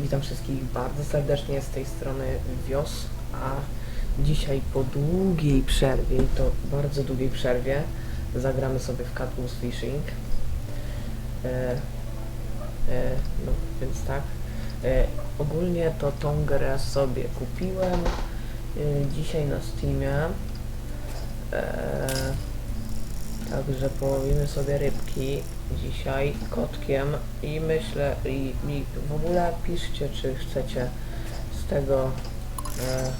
Witam wszystkich bardzo serdecznie z tej strony Wios, a dzisiaj po długiej przerwie, to bardzo długiej przerwie, zagramy sobie w Catbus Fishing. E, e, no więc tak. E, ogólnie to tą grę sobie kupiłem e, dzisiaj na Steamie. E, Także połowimy sobie rybki dzisiaj kotkiem i myślę i, i w ogóle piszcie czy chcecie z tego e,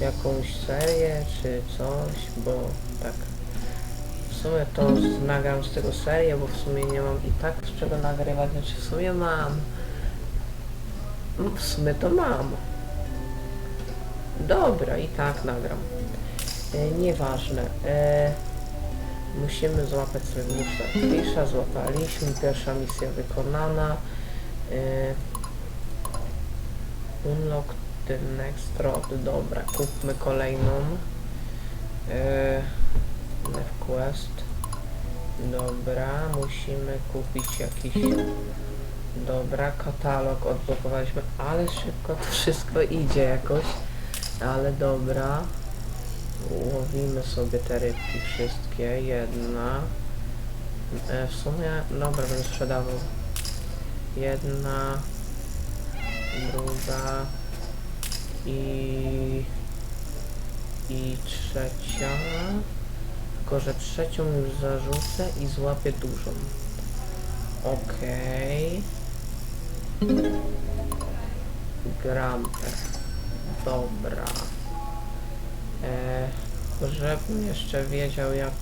jakąś serię czy coś, bo tak w sumie to nagram z tego serię, bo w sumie nie mam i tak z czego nagrywać, znaczy w sumie mam. W sumie to mam. Dobra i tak nagram. E, nieważne. E, Musimy złapać musa fisza, złapaliśmy, pierwsza misja wykonana. Yy, unlock the next rod, dobra, kupmy kolejną. Yy, left quest. Dobra, musimy kupić jakiś... Dobra, katalog odblokowaliśmy, ale szybko to wszystko idzie jakoś. Ale dobra. Łowimy sobie te rybki wszystkie, jedna. E, w sumie, dobra, bym sprzedawał. Jedna, druga i i trzecia. Tylko, że trzecią już zarzucę i złapię dużą. Okej. Gramper. Dobra. E, żebym jeszcze wiedział jak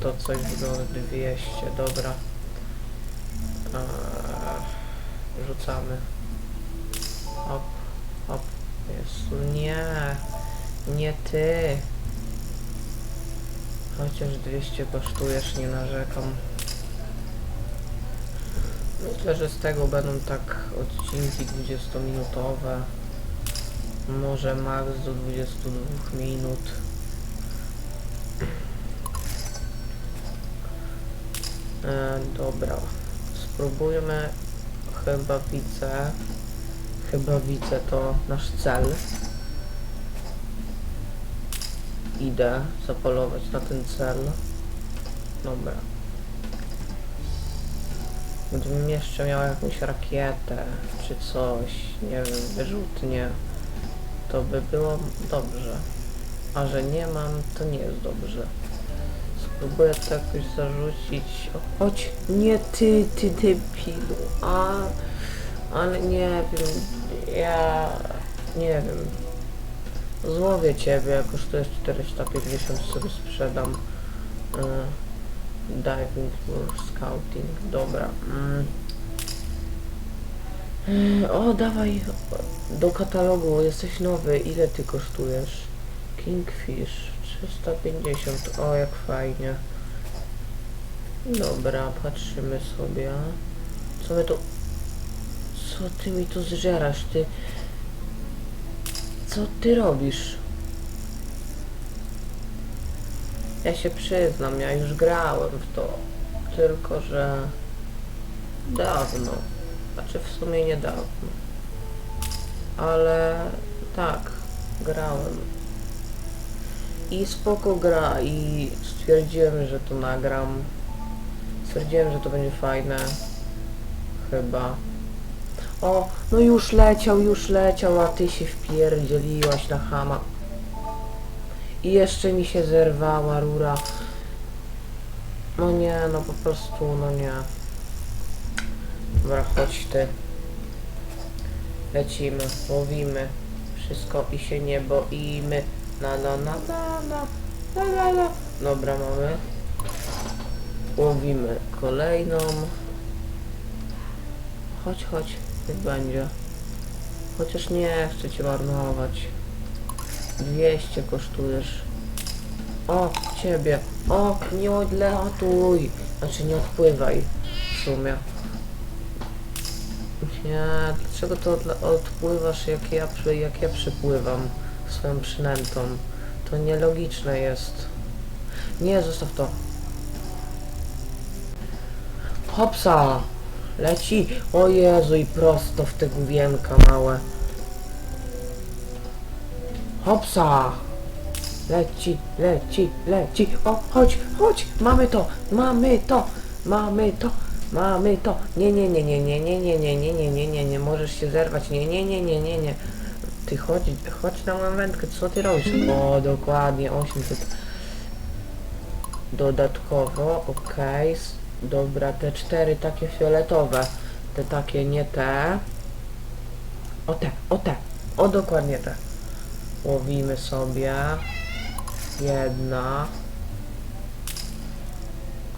to coś wygląda 200, dobra. E, rzucamy. Hop, hop. Jest. Nie, nie ty. Chociaż 200 kosztujesz, nie narzekam. Myślę, że z tego będą tak odcinki 20-minutowe. Może max do 22 minut. E, dobra. Spróbujmy. Chyba widzę. Chyba widzę to nasz cel. Idę zapolować na ten cel. Dobra. Gdybym jeszcze miał jakąś rakietę, czy coś, nie wiem, wyrzutnie, to by było dobrze. A że nie mam, to nie jest dobrze. Spróbuję to jakoś zarzucić. O, chodź, nie ty, ty debilu. A, ale nie wiem, ja nie wiem. Złowię ciebie, jak kosztuje 450, sobie sprzedam. Y, diving for scouting, dobra. Mm. Y, O, dawaj do katalogu, jesteś nowy, ile ty kosztujesz? Kingfish 350, o jak fajnie. Dobra, patrzymy sobie. Co my tu... Co ty mi tu zżerasz, ty? Co ty robisz? Ja się przyznam, ja już grałem w to. Tylko, że... Dawno. Znaczy w sumie niedawno. Ale tak, grałem. I spoko gra i stwierdziłem, że to nagram. Stwierdziłem, że to będzie fajne. Chyba. O, no już leciał, już leciał, a ty się wpierdzieliłaś na chama. I jeszcze mi się zerwała rura. No nie, no po prostu, no nie. Dobra, chodź ty. Lecimy, łowimy. Wszystko i się nie boimy. Na na na na na na na na. Dobra, mamy. Łowimy kolejną. Chodź, chodź, niech będzie. Chociaż nie chcę cię marnować. 200 kosztujesz. O, ciebie. O, nie odlatuj. Znaczy nie odpływaj. W sumie. Nie, dlaczego to odpływasz jak ja, jak ja przypływam swoją przynętą? To nielogiczne jest. Nie, zostaw to. Hopsa! Leci! O Jezu, i prosto w te główienka małe. Hopsa! Leci, leci, leci. O, chodź, chodź! Mamy to! Mamy to! Mamy to! Mamy to! Nie, nie, nie, nie, nie, nie, nie, nie, nie, nie, nie, nie, nie, możesz się zerwać. Nie, nie, nie, nie, nie, nie. Ty chodź, chodź na moją wędkę, co ty robisz? O, dokładnie, 800. Dodatkowo, okej. s- Dobra, te cztery takie fioletowe. Te takie, nie te. O te, o te. O, dokładnie te. Łowimy sobie. Jedna.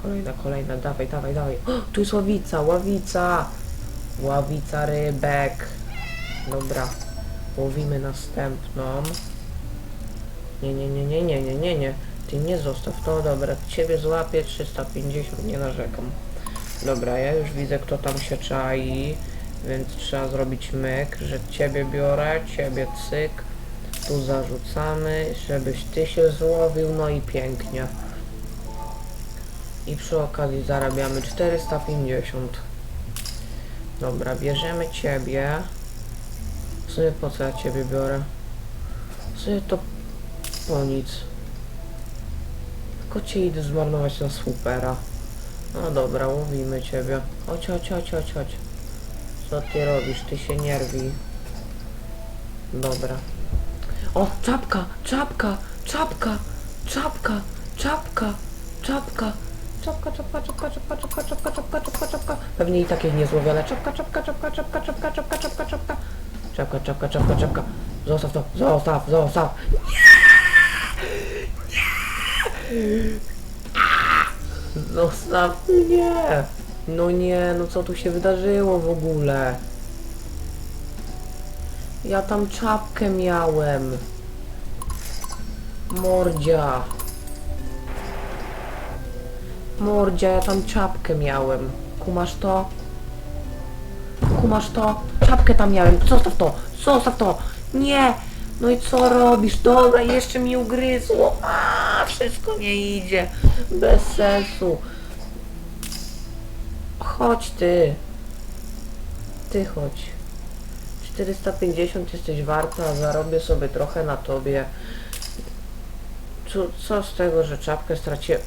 Kolejna, kolejna, dawaj, dawaj, dawaj. O, tu jest ławica, ławica. Ławica rybek. Dobra. Łowimy następną. Nie, nie, nie, nie, nie, nie, nie, nie. Ty nie zostaw to, dobra. Ciebie złapię 350, nie narzekam. Dobra, ja już widzę kto tam się czai. Więc trzeba zrobić myk, że ciebie biorę, ciebie cyk. Tu zarzucamy, żebyś ty się złowił, no i pięknie. I przy okazji zarabiamy 450. Dobra, bierzemy ciebie. W po co ja ciebie biorę? W to po nic. Tylko cię idę zmarnować na supera. No dobra, łowimy ciebie. Chodź, chodź, chodź, chodź, chodź. Co ty robisz? Ty się nierwi. Dobra. O, czapka, czapka, czapka, czapka, czapka, czapka. Czapka, czapka, czapka, czapka, czapka, czapka, czapka, czapka, czapka. Pewnie i takie niezłowione. Czapka, czapka, czapka, czapka, czapka, czapka, czapka, czapka. Czapka, czapka, czapka, czapka. Zostaw to, zostaw, zostaw. Zostaw mnie! No nie, no co tu się wydarzyło w ogóle? Ja tam czapkę miałem. Mordzia. Mordzia, ja tam czapkę miałem. Kumasz to? Kumasz to? Czapkę tam miałem. Zostaw to! Zostaw to! Nie! No i co robisz? Dobra, jeszcze mi ugryzło. A, wszystko nie idzie. Bez sensu. Chodź ty. Ty chodź. 450 jesteś warta, zarobię sobie trochę na tobie. Co, co z tego, że czapkę straciłem?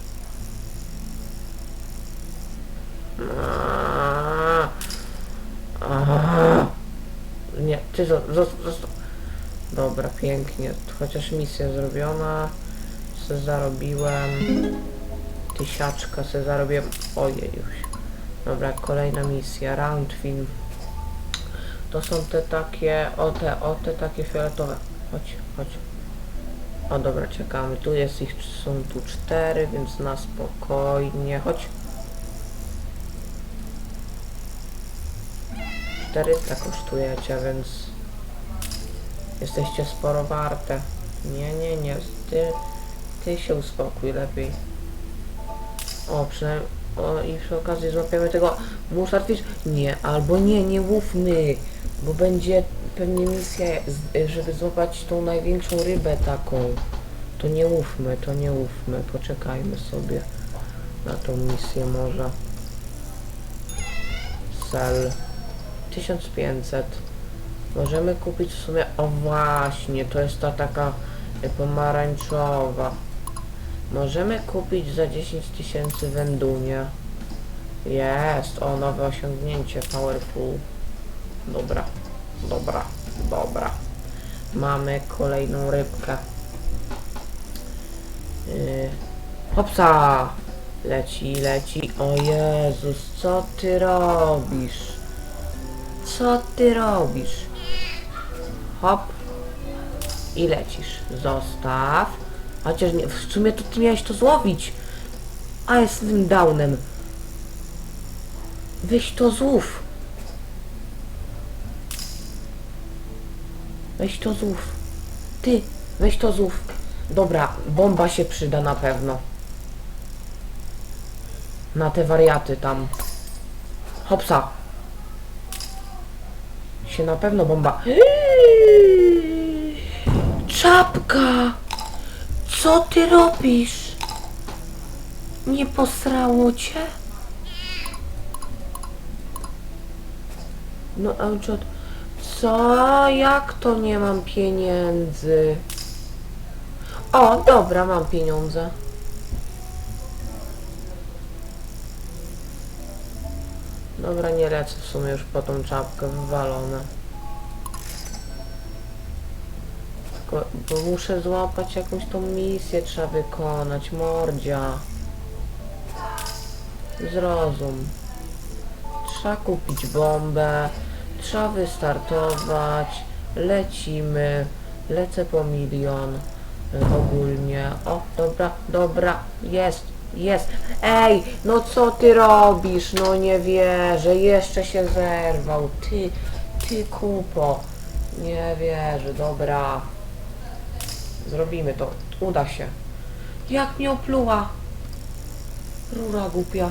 Nie, ty zo- zo- zostaw. Dobra, pięknie. Chociaż misja zrobiona. Se zarobiłem. Tysiaczka se zarobiłem. Ojej już. Dobra, kolejna misja. Round film. To są te takie, o te, o te takie fioletowe. Chodź, chodź. O dobra, czekamy. Tu jest ich, są tu cztery, więc na spokojnie. Chodź. 400 kosztujecie, więc jesteście sporo warte. Nie, nie, nie. Ty, ty się uspokój lepiej. O, przynajmniej... O, i przy okazji złapiemy tego muszarfisz. Nie, albo nie, nie łówmy. Bo będzie pewnie misja, żeby złapać tą największą rybę taką. To nie łówmy, to nie łówmy. Poczekajmy sobie na tą misję może. Sel. 1500. Możemy kupić w sumie... O właśnie, to jest ta taka e, pomarańczowa. Możemy kupić za 10 tysięcy wędunie. Jest, o nowe osiągnięcie, powerful. Dobra, dobra, dobra. Mamy kolejną rybkę. Yy, hopsa! Leci, leci. O Jezus, co ty robisz? Co ty robisz? Hop. I lecisz. Zostaw. Chociaż nie, w sumie to ty miałeś to złowić. A jest tym downem. Weź to złów. Weź to złów. Ty, weź to złów. Dobra, bomba się przyda na pewno. Na te wariaty tam. Hopsa. Się na pewno bomba. Czapka! Co ty robisz? Nie posrało cię? No co? Co? Jak to nie mam pieniędzy? O, dobra, mam pieniądze. Dobra, nie lecę w sumie już po tą czapkę wywalone. Tylko, bo muszę złapać jakąś tą misję, trzeba wykonać, mordzia. Zrozum. Trzeba kupić bombę, trzeba wystartować, lecimy, lecę po milion ogólnie. O, dobra, dobra, jest, jest. Ej, no co ty robisz? No nie wierzę, jeszcze się zerwał. Ty, ty kupo. Nie wierzę, dobra. Zrobimy to, uda się. Jak mnie opluła? Rura głupia.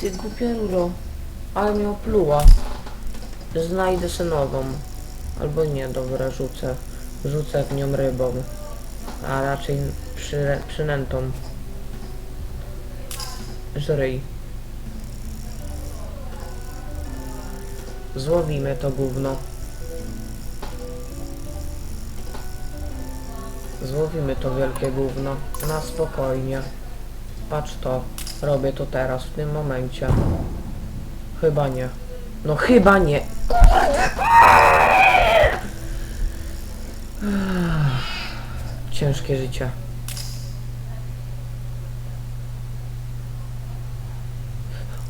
Ty głupia ruro. Ale mnie opluła. Znajdę sobie nową. Albo nie, dobra, rzucę. Rzucę w nią rybą. A raczej przy, przynętą. Żryj. Złowimy to gówno. Złowimy to wielkie gówno. Na spokojnie. Patrz to. Robię to teraz, w tym momencie. Chyba nie. No chyba nie. Ciężkie życie.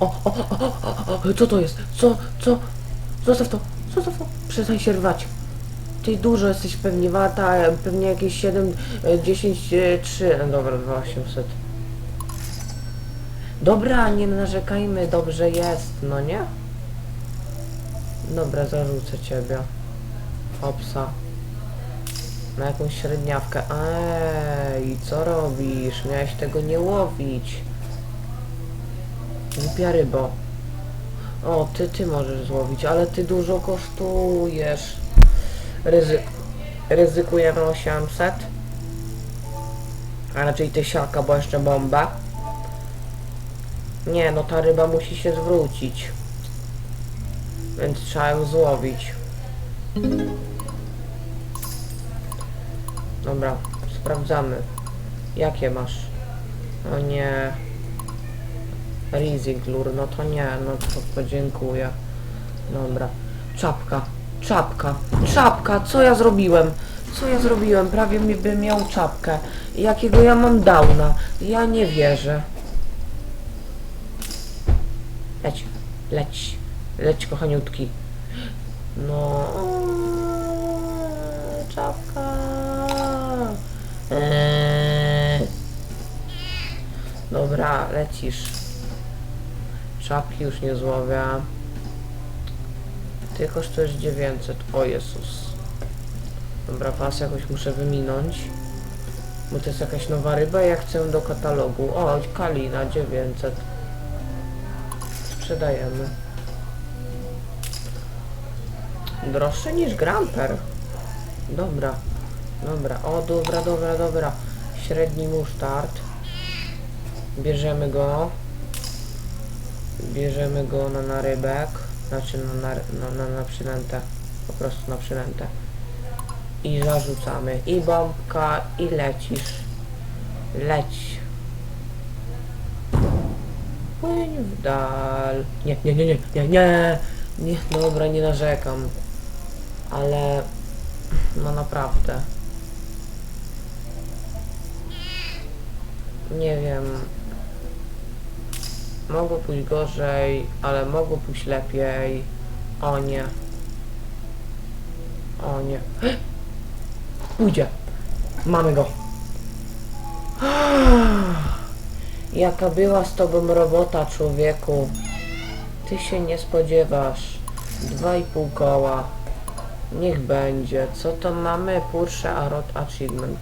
O, o, o, o, o, co to jest? Co, co? Zostaw to, zostaw to. Przestań się rwać. Ty dużo jesteś pewnie warta, a pewnie jakieś 7, e, 10, e, 3, no dobra, 2800. Dobra, nie narzekajmy, dobrze jest, no nie? Dobra, zarzucę ciebie. Hopsa. Na jakąś średniawkę. Ej, co robisz? Miałeś tego nie łowić. Głupia rybo. O, ty, ty możesz złowić, ale ty dużo kosztujesz. Ryzy ryzykujemy 800. A raczej tysiaka, bo jeszcze bomba. Nie, no ta ryba musi się zwrócić. Więc trzeba ją złowić. Dobra, sprawdzamy. Jakie masz? O nie. Rising lure, no to nie, no to podziękuję. Dobra. Czapka, czapka, czapka, co ja zrobiłem? Co ja zrobiłem? Prawie mi bym miał czapkę. Jakiego ja mam downa? Ja nie wierzę. Leć, leć, leć kochaniutki. No, Dobra, lecisz. Czapki już nie złowię. Ty kosztujesz 900, o Jezus. Dobra, was jakoś muszę wyminąć. Bo to jest jakaś nowa ryba ja chcę do katalogu. O, Kalina 900. Sprzedajemy. Droższy niż Gramper. Dobra. Dobra, o dobra, dobra, dobra. Średni musztard. Bierzemy go. Bierzemy go na narybek. Znaczy na, na, na, na, na przynętę. Po prostu na przynętę. I zarzucamy. I bombka, i lecisz. Leć. Płyń w dal. Nie, nie, nie, nie, nie, nie. Nie, dobra, nie narzekam. Ale... No naprawdę. Nie wiem. Mogło pójść gorzej, ale mogło pójść lepiej. O nie. O nie. Pójdzie. Mamy go. Jaka była z tobą robota, człowieku. Ty się nie spodziewasz. Dwa i pół koła. Niech będzie. Co to mamy? Porsche Arot Achievement.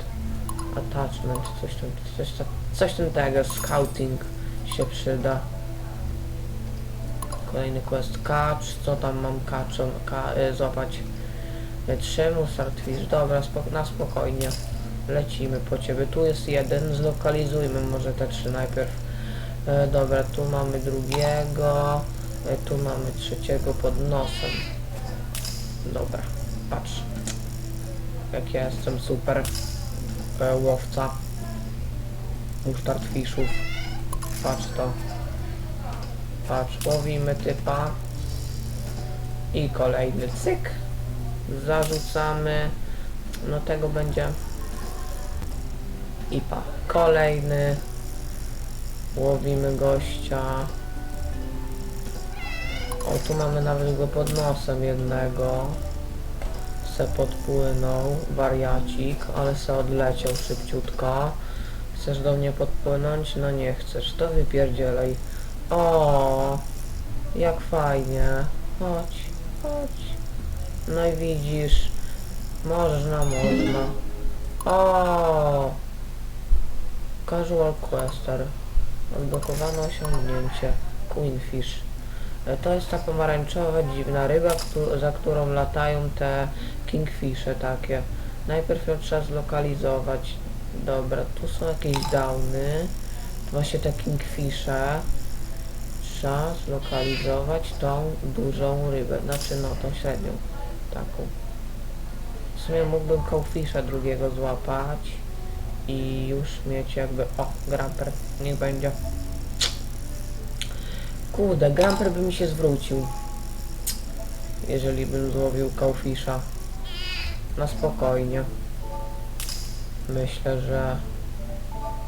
Attachment. Coś tam, coś tam, coś tam tego. Scouting się przyda. Kolejny quest kacz. Co tam mam kaczą? Ka y, złapać. Y, Trzy Mustard Fish. Dobra, spok na spokojnie. Lecimy po ciebie. Tu jest jeden, zlokalizujmy może te trzy najpierw. E, dobra, tu mamy drugiego, e, tu mamy trzeciego pod nosem. Dobra, patrz. Jak ja jestem super e, łowca musztard fiszów. Patrz to. Patrz, łowimy typa. I kolejny cyk. Zarzucamy. No tego będzie. I pa. Kolejny. Łowimy gościa. O, tu mamy nawet go pod nosem jednego. Se podpłynął, wariacik, ale se odleciał szybciutko. Chcesz do mnie podpłynąć? No nie chcesz, to wypierdzielaj. O, jak fajnie. Chodź, chodź. No i widzisz, można, można. O, Casual Quester. Odblokowano osiągnięcie. Queenfish. E, To jest ta pomarańczowa, dziwna ryba, za którą latają te kingfishe takie. Najpierw ją trzeba zlokalizować. Dobra, tu są jakieś downy. Właśnie te kingfishe. Trzeba zlokalizować tą dużą rybę. Znaczy no, tą średnią. Taką. W sumie mógłbym cowfisha drugiego złapać. I już mieć jakby... O, gramper. Niech będzie. Kurde, gramper by mi się zwrócił. Jeżeli bym złowił cowfisha. Na spokojnie. Myślę, że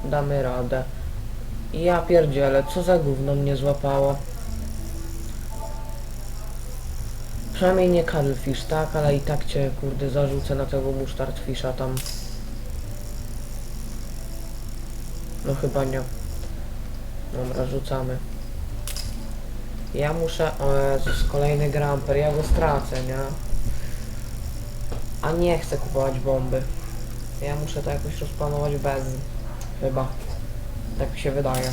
damy radę. Ja pierdzielę, co za gówno mnie złapało. Przynajmniej nie cuttlefish, tak? Ale i tak cię, kurde, zarzucę na tego musztardfisha tam. No chyba nie. Dobra, rzucamy. Ja muszę... O Jezus, kolejny gramper, ja go stracę, nie? A nie chcę kupować bomby. Ja muszę to jakoś rozplanować bez... Chyba. Tak mi się wydaje.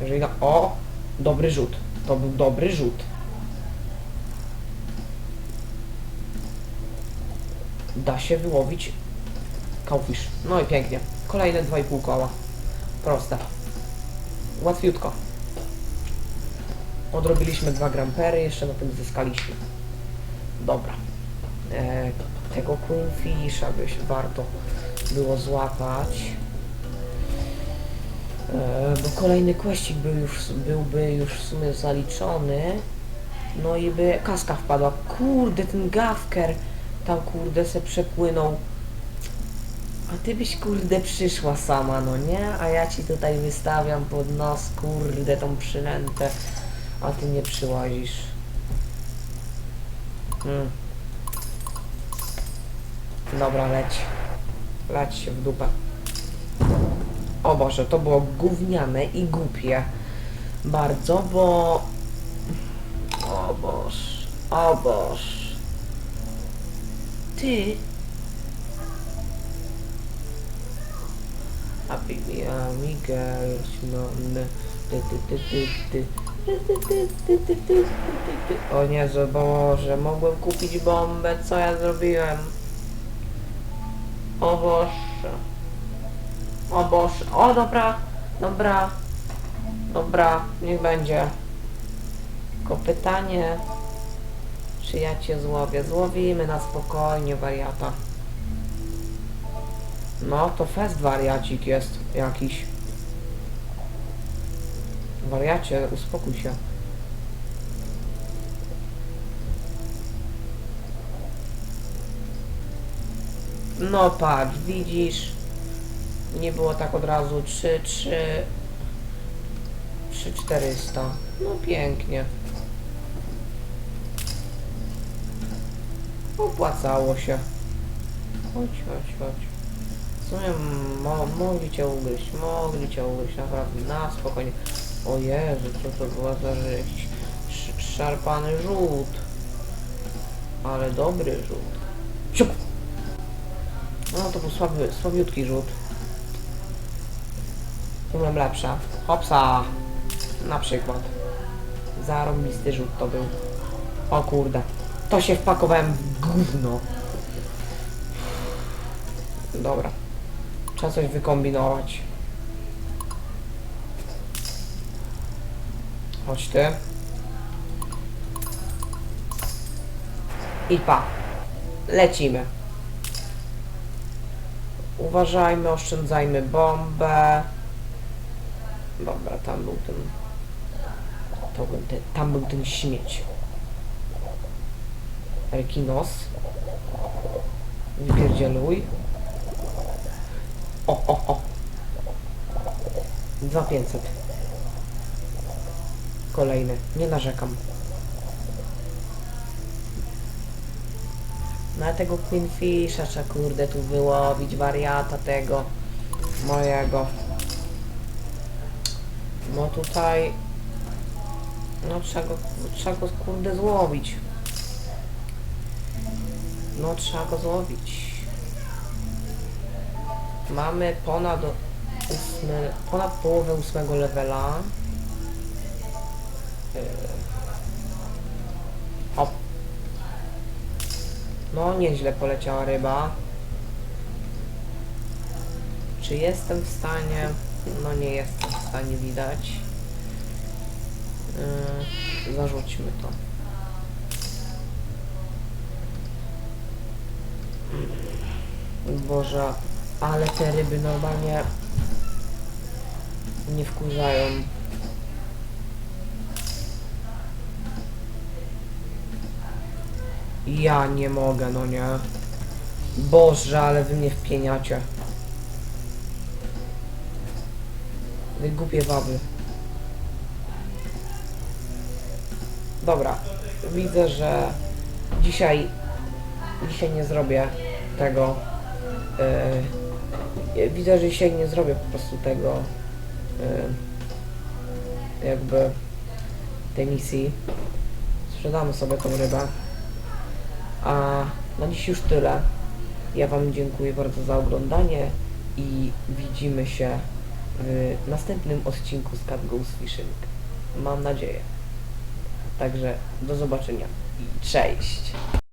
Jeżeli... Na... O! Dobry rzut. To był dobry rzut. Da się wyłowić cowfish. No i pięknie. Kolejne 2,5 koła. Proste. Łatwiutko. Odrobiliśmy dwa grampery, jeszcze na tym zyskaliśmy. Dobra. E, tego Queenfisha byś warto było złapać. E, bo kolejny questik był już, byłby już w sumie zaliczony. No i by kaska wpadła. Kurde, ten gawker tam kurde se przepłynął. A ty byś kurde przyszła sama, no nie? A ja ci tutaj wystawiam pod nos, kurde, tą przynętę. A ty nie przyłazisz. Hmm. Dobra, leć. Leć się w dupę. O Boże, to było gówniane i głupie. Bardzo, bo... O Boż, o Boż. Ty... Happy Miguel, Simone, ty, ty, ty, ty, ty. O nie, Boże, mogłem kupić bombę, co ja zrobiłem? O Boże. O Boże, o dobra, dobra, dobra, niech będzie. Tylko pytanie, czy ja cię złowię? Złowimy na spokojnie, wariata. No, to fest wariacik jest jakiś. Wariacie, uspokój się. No patrz, widzisz? Nie było tak od razu 3, 3, 3, 400. No pięknie. Opłacało się. Chodź, chodź, chodź. W sumie mo mogli cię ugryźć, mogli cię ugryźć, naprawdę, na spokojnie. O Jezu, co to była za? Sz szarpany rzut. Ale dobry rzut. No to był słaby, słabiutki rzut. Byłem lepsza. Hopsa! Na przykład. Zarąbisty rzut to był. O kurde. To się wpakowałem w gówno. Dobra. Trzeba coś wykombinować. Chodź ty. I pa. Lecimy. Uważajmy, oszczędzajmy bombę. Dobra, tam był ten... To był ten tam był ten śmieć. Rekinos. Wypierdzieluj. O, o, o. 2500. Kolejny. Nie narzekam. Na tego Queenfisha trzeba kurde tu wyłowić wariata tego mojego. No tutaj no trzeba go, trzeba go kurde złowić. No trzeba go złowić. Mamy ponad ósmy, ponad połowę ósmego levela. Yy. Hop. No nieźle poleciała ryba. Czy jestem w stanie? No nie jestem w stanie widać. Yy, zarzućmy to. Boże, ale te ryby normalnie nie wkurzają. Ja nie mogę, no nie. Boże, ale wy mnie wpieniacie. Głupie baby. Dobra, widzę, że dzisiaj dzisiaj nie zrobię tego. Yy, widzę, że dzisiaj nie zrobię po prostu tego yy, jakby tej misji. Sprzedamy sobie tą rybę. A na dziś już tyle. Ja Wam dziękuję bardzo za oglądanie i widzimy się w następnym odcinku z Cat Goes Fishing. Mam nadzieję. Także do zobaczenia i cześć!